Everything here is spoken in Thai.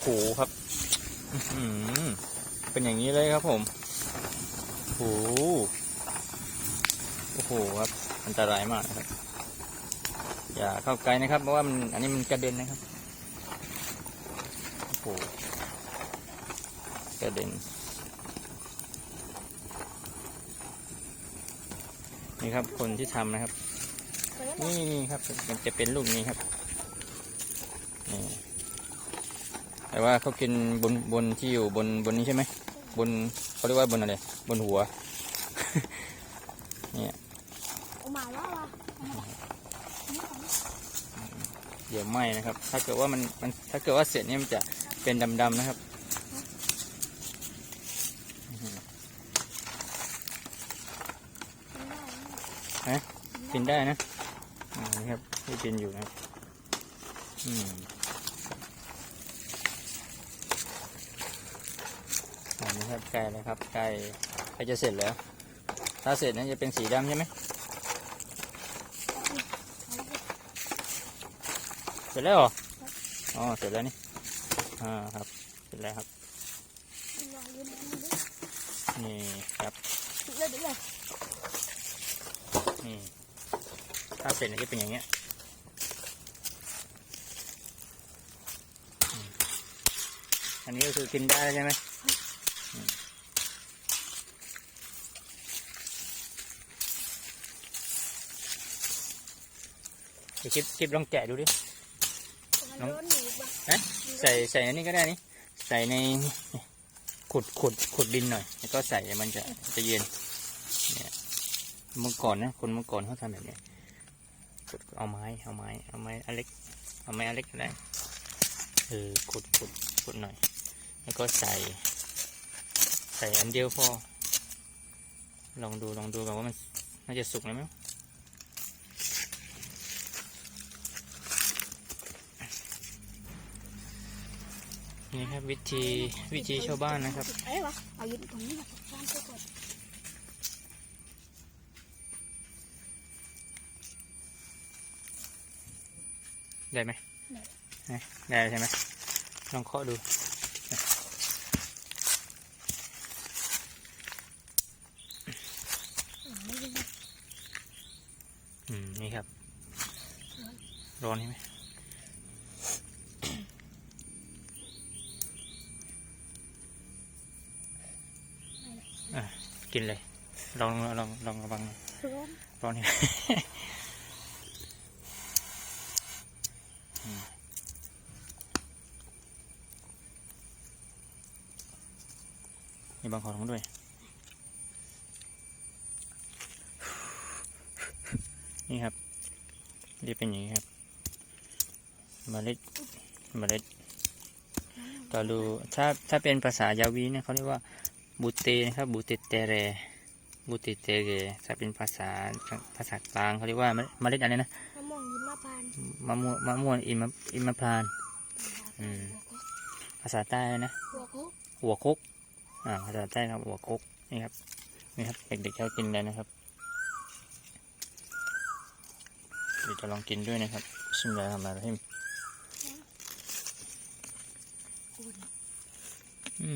โหครับอื้อหือเป็นอย่างนี้เลยครับผมโอ้โหโอ้โหครับ อันตรายมากนะครับ อย่าเข้าใกล้นะครับ เพราะว่ามันอันนี้มันกระเด็นนะครับโอ้โหกระเด็นนี่ครับ คนที่ทำนะครับนี่นี่ครับมันจะเป็นลูกนี้ครับนี่ แต่ว่าเขากินบนบนที่อยู่บนบนนี้ใช่ไหมบนเขาเรียกว่าบนอะไรบนหัว เนี่ยเอามาแล้วว่ะเดี๋ยวไหม้นะครับ ถ้าเกิดว่ามันมันถ้าเกิดว่าเสร็จเนี่ยมันจะเป็นดำๆนะครับกินได้นะอ่านี่ครับที่กินอยู่นะครับอืม นนี้ครับใกล้แล้วครับใกล้ใกล้จะเสร็จแล้ว ถ้าเสร็จนั้นจะเป็นสีดำใช่ไหมเสร็จแล้วเหรออ๋อเสร็จแล้วนี่อ่าครับเสร็จแล้วครับนี่ครับนี่ถ้าเสร็จจะเป็นอย่างเงี้ยอันนี้ก็คือกินได้ใช่ไหม เดี๋ยวคลิปคลิปลองแกะดูดิมันร้อนอยู่ว่ะฮะใส่ใส่อันนี้ก็ได้นี่ ใส่ในขุดขุดขุดดินหน่อย แล้วก็ใส่มันจะจะเย็น เนี่ยเมื่อก่อนนะคนเมื่อก่อนเขาทำแบบนี้ขุดเอาไม้เอาไม้เอาไม้อันเล็กเอาไม้อันเล็กอะไรเออขุดขุดขุดหน่อย แล้วก็ใส่ ใส่อันเดียวพอ ลองดูลองดูกันว่ามันน่าจะสุกแล้วมั้งนี่ครับวิธีวิธีชาวบ้านนะครับเอ้ยวะเอายืนตรงนี้มาตามไปก่อนได้ไหมได้ได้ใช่ไหมลองเคาะดู อืม นี่ครับ ร้อนใช่ไหมอะ กินเลย ลองลองลองระวัง ร้อนร้อนนี่อืมมีบางของด้วย นี่ครับนี่เป็นอย่างนี้ครับเมล็ดเมล็ดต่อรูถ้าถ้าเป็นภาษายาวีเนี่ยเขาเรียกว่าบูเตนะครับบูเตเตเรบูเตเตเรถ้าเป็นภาษาภาษากลางเขาเรียกว่าเมเมล็ดอะไรนะมะม่วงหิมพานต์มะม่วงมะม่วงอิมะอิมะพรานอืมภาษาใต้นะหัวโคกหัวคกอ่าภาษาใต้ครับหัวคกนี่ครับนี่ครับเด็กๆเขากินเลยนะครับ เดี๋ยวจะลองกินด้วยนะครับ ชิมเลยทำอะไรให้